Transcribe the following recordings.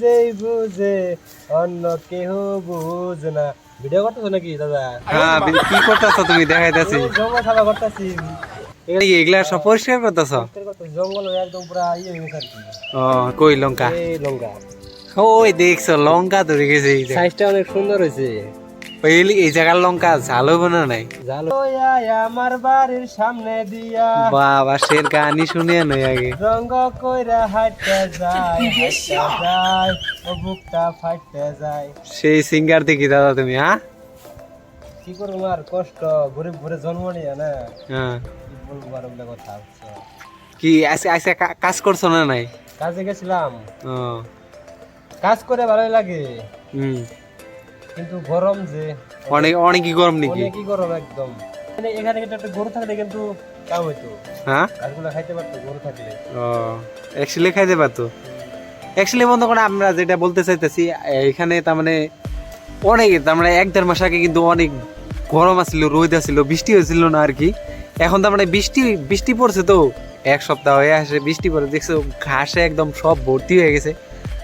যেই বুঝে অন্য কেহ বুঝ না ভিডিও করতেছো নাকি দাদা? হ্যাঁ কি করতেছো তুমি? দেখাইতেছি। জঙ্গল সাফা করতেছি। এগুলা সব পরিষ্কার করতেছো? জঙ্গল একদম পুরা ইয়ে হয়ে গেছে ও কই লঙ্কা? এই লঙ্কা। ওই দেখছ লঙ্কা ধরে গেছে সাইজটা অনেক সুন্দর হয়েছে। এই জায়গার লঙ্কা নাই? আমার বাড়ির সামনে দিয়া। বাবা গানই শুনিয়ে নই আগে? রঙ্গ কইরা হাঁটতে যায় যায় ও বুকটা ফাটতে যায়। সেই সিঙ্গার দেখি দাদা তুমি হ্যাঁ? কি করব আর কষ্ট গরিব ঘরে জন্ম নিয়ে না? হ্যাঁ। কি বলব আর কথা কি কাজ করছ না নাই? কাজে গেছিলাম। কাজ করে ভালোই লাগে। হুম। কিন্তু গরম যে অনেক অনেকই গরম নাকি? অনেকই গরম একদম। মানে এখানে কিন্তু একটা গরু থাকলে কিন্তু কাম হইতো। হ্যাঁ? খাইতে পারতো গরু থাকলে। ও অ্যাকচুয়ালি খাইতে পারতো? অ্যাকচুয়ালি বন্ধ করে আমরা যেটা বলতে চাইতেছি এখানে তার মানে অনেক তার মানে এক দেড় মাস আগে কিন্তু অনেক গরম আসছিল রোদ আসছিল বৃষ্টি হয়েছিল না আর কি। এখন তার মানে বৃষ্টি বৃষ্টি পড়ছে তো। এক সপ্তাহ হয়ে আসে বৃষ্টি পড়ে দেখছ ঘাসে একদম সব ভর্তি হয়ে গেছে।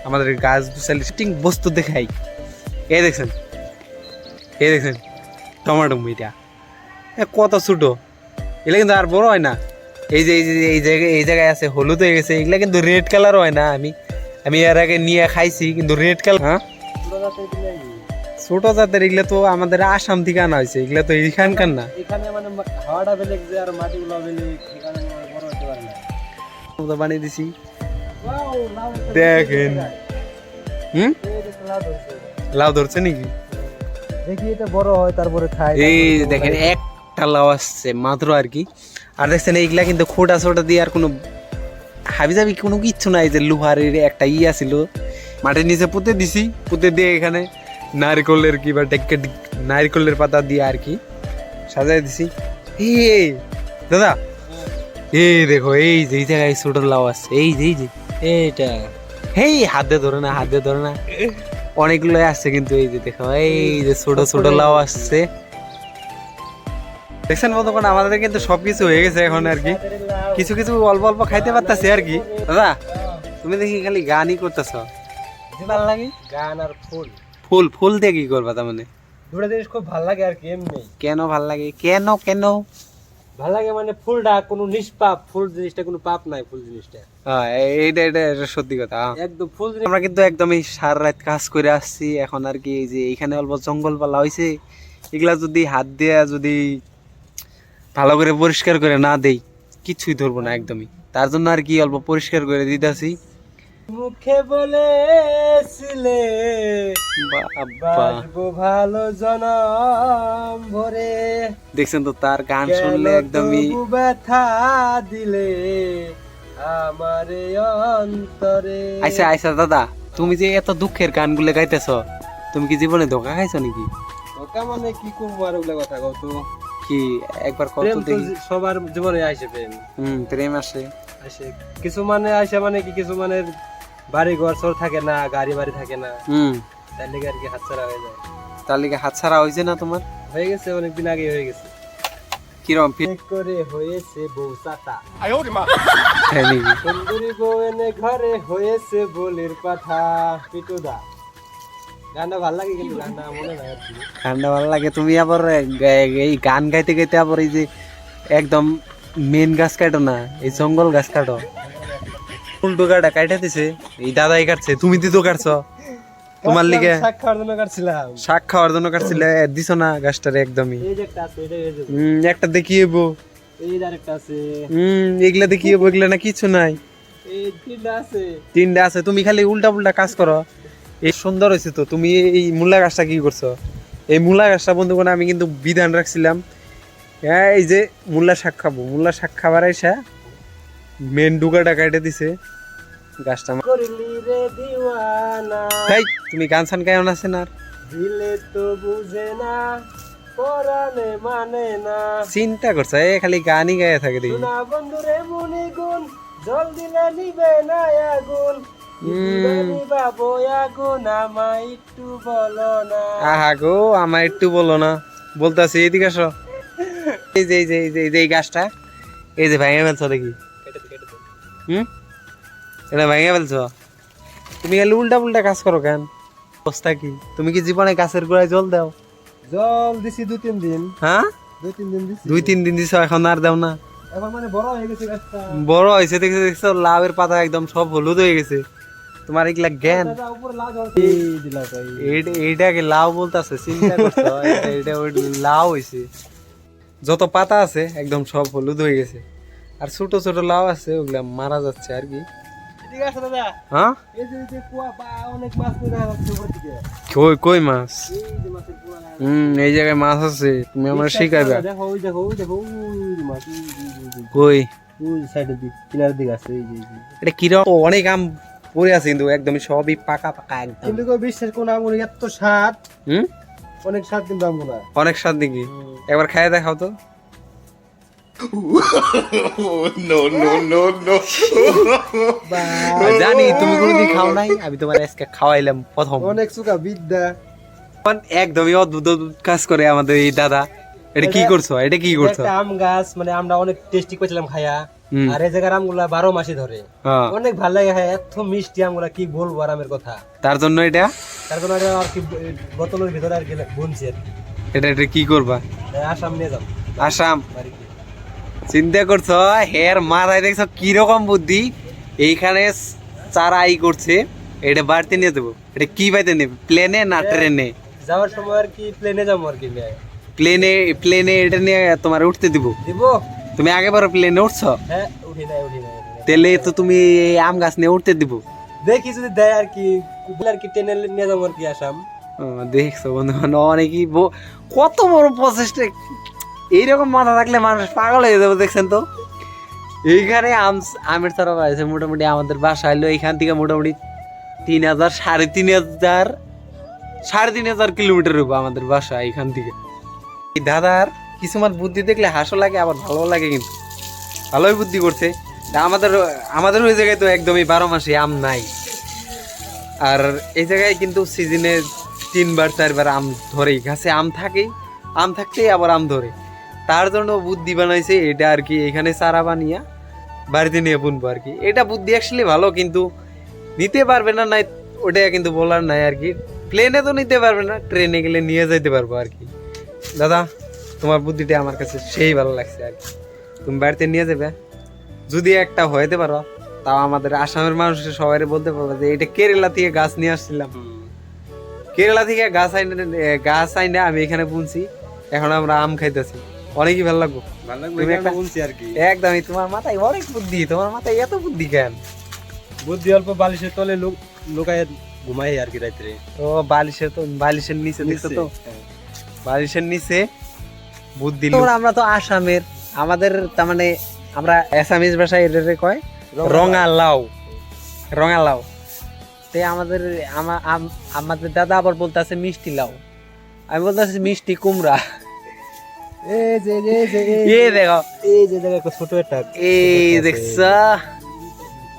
আমাদের গাছ শুটিং বস্তু দেখাই। এই দেখছেন এই দেখছেন টমাটো মিটা এ কত ছোটো। এগুলো কিন্তু আর বড় হয় না। এই যে এই যে এই জায়গায় এই জায়গায় আছে হলুদ হয়ে গেছে এগুলা কিন্তু রেড কালার হয় না। আমি আমি এর আগে নিয়ে খাইছি কিন্তু রেড কালার হ্যাঁ? ছোট জাতের এগুলা তো আমাদের আসাম থেকে আনা হয়েছে। এগুলা তো এইখানকার না। এখানে মানে হাওয়াটা বেলেগ যে আর মাটিগুলো বেলেগ এখানে মানে বড় হতে পারে না। বানিয়ে দিছি। দেখেন। হুম? লাউ ধরছে। নাকি? দেখি এটা বড় হয় তারপরে খাই এই দেখেন একটা লাউ আসছে মাত্র আর কি। আর দেখছেন এইগুলা কিন্তু খোটা সোটা দিয়ে আর কোনো হাবি যাবি কোনো কিচ্ছু নাই যে লোহারের একটা ইয়া ছিল মাটির নিচে পুঁতে দিছি পুঁতে দিয়ে এখানে নারকেলের কি বা ডেকে নারকেলের পাতা দিয়ে আর কি সাজাই দিছি। এই দাদা এই দেখো এই যে এই জায়গায় ছোট লাউ আছে এই যে এই যে এইটা। হেই হাত ধরে না হাত ধরে না। অনেকগুলো আসছে কিন্তু এই যে দেখো এই যে ছোট ছোট লাউ আসছে। দেখছেন করে আমাদের কিন্তু সবকিছু হয়ে গেছে এখন আর কি। কিছু কিছু অল্প অল্প খাইতে পারতাছি আর কি। দাদা তুমি দেখি খালি গানই করতেছ। ভালো লাগে? গান আর ফুল। ফুল ফুল দিয়ে কি করবা তার মানে? দুটো জিনিস খুব ভালো লাগে আর কি এমনি। কেন ভালো লাগে? কেন কেন? ভালো লাগে মানে ফুলটা কোনো নিষ্পাপ ফুল জিনিসটা কোনো পাপ নাই ফুল জিনিসটা। হ্যাঁ, এইটা এটা সত্যি কথা হ্যাঁ। একদম ফুল আমরা কিন্তু সারা রাত কাজ করে আসছি এখন আর কি এই যে এইখানে অল্প জঙ্গল পালা হয়েছে এগুলা যদি হাত দিয়ে যদি ভালো করে পরিষ্কার করে না দেই কিছুই ধরবো না একদমই। তার জন্য আর কি অল্প পরিষ্কার করে দিতেছি। মুখে বলেছিলে বাবা। বাসবো ভালো জনম ভরে। দেখছেন তো তার গান শুনলে একদমই ব্যথা দিলে আমার অন্তরে? আচ্ছা আচ্ছা দাদা তুমি যে এত দুঃখের গানগুলো গাইতেছ তুমি কি জীবনে ধোকা খাইছো নাকি? ওকা মানে কি করব আর ওগুলা কথা কত কি একবার কত তো দেখি। সবার জীবনে আসে প্রেম। হুম প্রেম আসে। আসে। কিছু মানে আসে মানে কি কিছু মানে বাড়ি ঘর সর থাকে না গাড়ি বাড়ি থাকে না। হুম। তার লেগে আর কি হাতছাড়া হয়ে যায়। তার লিগে হাত ছাড়া হয়েছে না তোমার? হয়ে গেছে অনেকদিন আগে হয়ে গেছে। কিরম ফিট করে হয়েছে বউ নাকি? সুন্দরী বউ এনে ঘরে হয়েছে বলির পাঠা পিটুদা। গানটা ভালো লাগে কিন্তু গানটা মনে নাই ঠান্ডা ভালো লাগে। তুমি আবার এই গান গাইতে গাইতে আবার এই যে একদম মেন গাছ কাটো না এই জঙ্গল গাছ কাটো। কাটা দিছে এই দাদাই কাটছে তুমি দিতো কাটছ। তোমার লিগে শাক খাওয়ার জন্য কাটছিলাম। শাক খাওয়ার জন্য কাটছিলে দিছ না গাছটারে একদমই। এই যে একটা আছে এটা এই একটা দেখিয়েবো এই যে আরেকটা আছে। হম এগুলা দেখিয়েবো এগুলা না কিছু নাই। এই তিনটা আছে। তিনটা আছে তুমি খালি উল্টা পুল্টা কাজ করো। এই সুন্দর হয়েছে তো তুমি এই মূলা গাছটা কি করছ? এই মূলা গাছটা বন্ধু করে আমি কিন্তু বিধান রাখছিলাম। হ্যাঁ এই যে মূলা শাক খাব মূলা শাক খাবার আইসা মেন ডুগাটা কাটে দিছে। গাছটা তাই তুমি গান সান কেমন আছে না আর? দিলে তো বুঝে না পরানে মানে না। চিন্তা করছ এ খালি গানই গায়ে থাকে দেখি। শোনা বন্ধুরে মুনি গুণ জল দিলে নিবে না আগুন। না। আহা গো আমার একটু বলো না। বলতাছি এদিকে আসো। এই যে এই যে এই যে এই গাছটা। এই যে ভেঙে ফেলছো দেখি। হুম? এটা ভেঙে ফেলছো? তুমি এলে উল্টা কাজ করো কেন? অবস্থা কি? তুমি কি জীবনে গাছের গোড়ায় জল দাও? জল দিছি দুই তিন দিন। হ্যাঁ? দুই তিন দিন দিছি। দুই তিন দিন দিছো এখন আর দাও না। এখন মানে বড় হয়ে গেছে গাছটা। বড় হয়েছে দেখছ দেখছ লাভের পাতা একদম সব হলুদ হয়ে গেছে। তোমার এগুলা জ্ঞান। এইটাকে লাউ বলতেছে চিন্তা করছ এটা লাউ হয়েছে যত পাতা আছে একদম সব হলুদ হয়ে গেছে। আর ছোট ছোট লাউ আছে ওগুলা মারা যাচ্ছে আর কি। হ্যাঁ? মাছ কই কই হুম এই জায়গায় আছে তুমি আমার শিখাইবা। দেখো ওই দেখো ওই দেখো মাছ কই। এটা কীরকম? অনেক আম পড়ে আছে কিন্তু একদম সবই পাকা পাকা একদম। কিন্তু কেউ বিশ্বাস করুন আমগুলো এত স্বাদ। হুম? অনেক স্বাদ কিন্তু আমগুলা। অনেক স্বাদ নাকি? একবার খাই দেখাও তো। জানি তুমি কোনোদিন খাও নাই? আমি তোমার আজকে খাওয়াইলাম প্রথম। অনেক সুখা বিদ্যা। একদমই অদ্ভুত কাজ করে আমাদের এই দাদা। এটা কি করছ? এটা কি করছ? আম গাছ মানে আমরা অনেক টেস্টি করেছিলাম হুম। আর এই জায়গার আমগুলা বারো মাসে ধরে। হ্যাঁ। অনেক ভালো লাগে এত মিষ্টি আমগুলা কি বলব আরামের কথা। তার জন্য এটা? তার জন্য এটা আর কি বোতলের ভিতরে আর কি বুনছি আর কি। এটা এটা কি করবা? আসাম নিয়ে যাও। আসাম। বাড়িতে চিন্তা করছ হের মাথায় দেখছ কীরকম বুদ্ধি? এইখানে চারা আই করছে এটা বাড়তে নিয়ে দেবো এটা কি বাইতে নেবে প্লেনে না ট্রেনে? যাওয়ার সময় আর কি প্লেনে যাব আর কি। প্লেনে প্লেনে এটা নিয়ে তোমার উঠতে দিব। দিব? তুমি আগেবার প্লেনে উঠছো? হ্যাঁ উঠি নাই উঠি নাই তাহলে তো তুমি আম গাছ নিয়ে উঠতে দিব। দেখি যদি দেয় আর কি আর কি ট্রেনে নিয়ে যাব আর কি আসাম। দেখছ বন্ধু অনেকই কত বড় প্রচেষ্টা এইরকম মাথা থাকলে মানুষ পাগল হয়ে যাবে, দেখছেন তো? এইখানে আম আমের চারা আছে, মোটামুটি আমাদের বাসা এলো এইখান থেকে মোটামুটি তিন হাজার, সাড়ে তিন হাজার, সাড়ে তিন হাজার কিলোমিটার হবে আমাদের বাসা এইখান থেকে। এই দাদার কিছুমান বুদ্ধি দেখলে হাসো লাগে, আবার ভালো লাগে কিন্তু। ভালোই বুদ্ধি করছে। আমাদের আমাদের ওই জায়গায় তো একদমই বারো মাসে আম নাই। আর এই জায়গায় কিন্তু সিজনে তিনবার, চারবার আম ধরেই, গাছে আম থাকেই। আম থাকতেই আবার আম ধরে। তার জন্য বুদ্ধি বানাইছে এটা আর কি এখানে চারা বানিয়া বাড়িতে নিয়ে বুনবো আর কি। এটা বুদ্ধি অ্যাকচুয়ালি ভালো কিন্তু নিতে পারবে না নাই ওটা কিন্তু বলার নাই আর কি। প্লেনে তো নিতে পারবে না ট্রেনে গেলে নিয়ে যেতে পারব আর কি। দাদা তোমার বুদ্ধিটা আমার কাছে সেই ভালো লাগছে আর কি। তুমি বাড়িতে নিয়ে যাবে। যদি একটা হইতে পারো তাও আমাদের আসামের মানুষের সবাই বলতে পারব যে এটা কেরালা থেকে গাছ নিয়ে আসছিলাম। কেরালা থেকে গাছ আইনে গাছ আইনে আমি এখানে বুনছি এখন আমরা আম খাইতেছি। অনেকই ভালো লাগবো। ভালো তুমি একটা- বলছি আর কি। একদমই তোমার মাথায় অনেক বুদ্ধি তোমার মাথায় এত বুদ্ধি কেন? বুদ্ধি অল্প বালিশের তলে লোক লোকায় ঘুমাই আর কি রাত্রে। তো বালিশের তো বালিশের নিচে দেখছ তো? বালিশের নিচে বুদ্ধি তোমরা আমরা তো আসামের আমাদের তার মানে আমরা অ্যাসামিজ ভাষায় এটারে কয়? রঙা লাউ রঙা লাউ তে আমাদের আমাদের দাদা আবার বলতে আছে মিষ্টি লাউ আমি বলতেছি মিষ্টি কুমড়া। এই যে এই যে এই এ যে- দেখো। এই যে জায়গায় ছোট একটা এই দেখছ?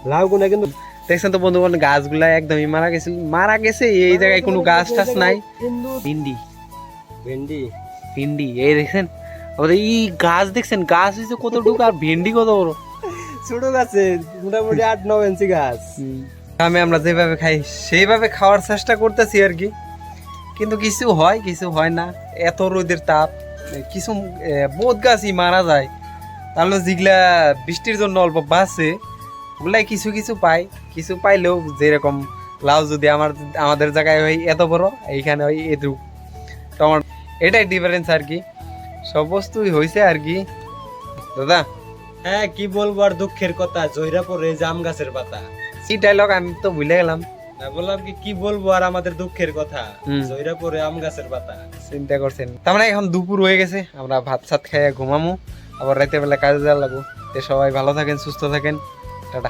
লাউ গুনা কিন্তু দেখছেন তো বন্ধু বান্ধব গাছগুলা একদমই মারা গেছিল মারা গেছে। এই জায়গায় কোনো গাছ টাছ নাই। ভিন্ডি। ভেন্ডি। ভিন্ডি এই দেখছেন? এই গাছ দেখছেন? গাছ হয়েছে কতটুকু আর ভেন্ডি কত বড়? ছোট গাছে মোটামুটি আট নয় ইঞ্চি গাছ। আমি আমরা যেভাবে খাই সেইভাবে খাওয়ার চেষ্টা করতেছি আর কি। কিন্তু কিছু হয় কিছু হয় না। এত রোদের তাপ। কিছু বোধ গাছই মারা যায়। তাহলে যেগুলা বৃষ্টির জন্য অল্প বাঁচে ওগুলাই কিছু কিছু পাই কিছু পাইলেও যেরকম লাউ যদি আমার আমাদের জায়গায় হয় এত বড় এইখানে হয় এটু টমাটো এটাই ডিফারেন্স আর কি। সব বস্তুই হয়েছে আর কি। দাদা? হ্যাঁ কি বলব আর দুঃখের কথা জহিরা পরে জাম গাছের পাতা। এই ডায়লগ আমি তো ভুলে গেলাম। বললাম কি কি বলব আর আমাদের দুঃখের কথা? জয়রা পরে আম গাছের পাতা। চিন্তা করছেন। তার মানে এখন দুপুর হয়ে গেছে আমরা ভাত সাত খাইয়া ঘুমামু আবার রাতের বেলা কাজে যাওয়া লাগবো। সবাই ভালো থাকেন সুস্থ থাকেন। টাটা।